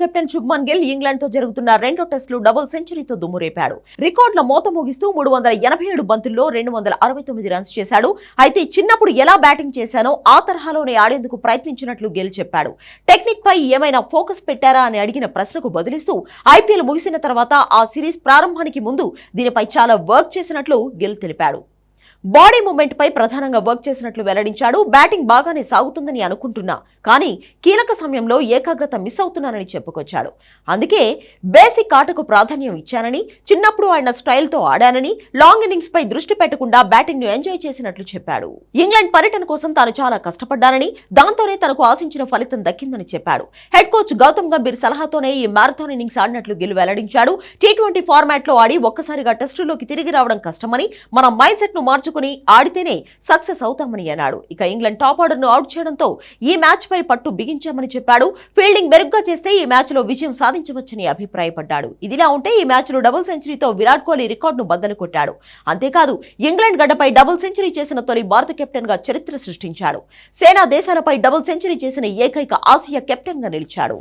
Captain Shubman Gill ఇంగ్లాండ్తో జరుగుతున్న రెండో టెస్టులు డబుల్ సెంచరీతో దుమ్మురేపాడు. రికార్డుల మోత ముగిస్తూ మూడు వందల ఎనభై ఏడు బంతుల్లో రెండు వందల అరవై తొమ్మిది రన్స్ చేశాడు. అయితే చిన్నప్పుడు ఎలా బ్యాటింగ్ చేశానో ఆ తరహాలోనే ఆడేందుకు ప్రయత్నించినట్లు గిల్ చెప్పాడు. టెక్నిక్ పై ఏమైనా ఫోకస్ పెట్టారా అని అడిగిన ప్రశ్నకు బదులిస్తూ ఐపీఎల్ ముగిసిన తర్వాత ఆ సిరీస్ ప్రారంభానికి ముందు దీనిపై చాలా వర్క్ చేసినట్లు గిల్ తెలిపాడు. బాడీ మూమెంట్ పై ప్రధానంగా వర్క్ చేసినట్లు వెల్లడించాడు. బ్యాటింగ్ బాగానే సాగుతుందని అనుకుంటున్నా. కానీ కీలక సమయంలో ఏకాగ్రత మిస్ అవుతున్నానని చెప్పుకొచ్చాడు. అందుకే బేసిక్ ఆటకు ప్రాధాన్యం ఇచ్చానని చిన్నప్పుడు ఆయన స్టైల్తో ఆడానని లాంగ్ ఇన్నింగ్స్ పై దృష్టి పెట్టకుండా బ్యాటింగ్ను ఎంజాయ్ చేసినట్లు చెప్పాడు. ఇంగ్లాండ్ పర్యటన కోసం తాను చాలా కష్టపడ్డానని దాంతోనే తనకు ఆశించిన ఫలితం దక్కిందని చెప్పాడు. హెడ్ కోచ్ గౌతమ్ గంభీర్ సలహాతోనే ఈ మ్యారథాన్ ఇన్నింగ్స్ ఆడినట్లు గిల్ వెల్లడించాడు. టీ ట్వంటీ ఫార్మాట్లో ఆడి ఒక్కసారిగా టెస్టులోకి తిరిగి రావడం కష్టమని మన మైండ్ సెట్ను మార్చుకుని ఆడితేనే సక్సెస్ అవుతామని అన్నాడు. ఇక ఇంగ్లాండ్ టాప్ ఆర్డర్ను అవుట్ చేయడంతో ఈ మ్యాచ్ పై పట్టు బిగించామని చెప్పాడు. ఫీల్డింగ్ మెరుగ్గా చేస్తే ఈ మ్యాచ్లో విజయం సాధించవచ్చని అభిప్రాయపడ్డాడు. ఇదిలా ఉంటే ఈ మ్యాచ్లో డబుల్ సెంచరీతో విరాట్ కోహ్లీ రికార్డును బద్దలు కొట్టాడు. అంతేకాదు ఇంగ్లాండ్ గడ్డపై డబుల్ సెంచరీ చేసిన తొలి భారత కెప్టెన్గా చరిత్ర సృష్టించాడు. సేనా దేశాలపై డబుల్ సెంచరీ చేసిన ఏకైక ఆసియా కెప్టెన్గా నిలిచాడు.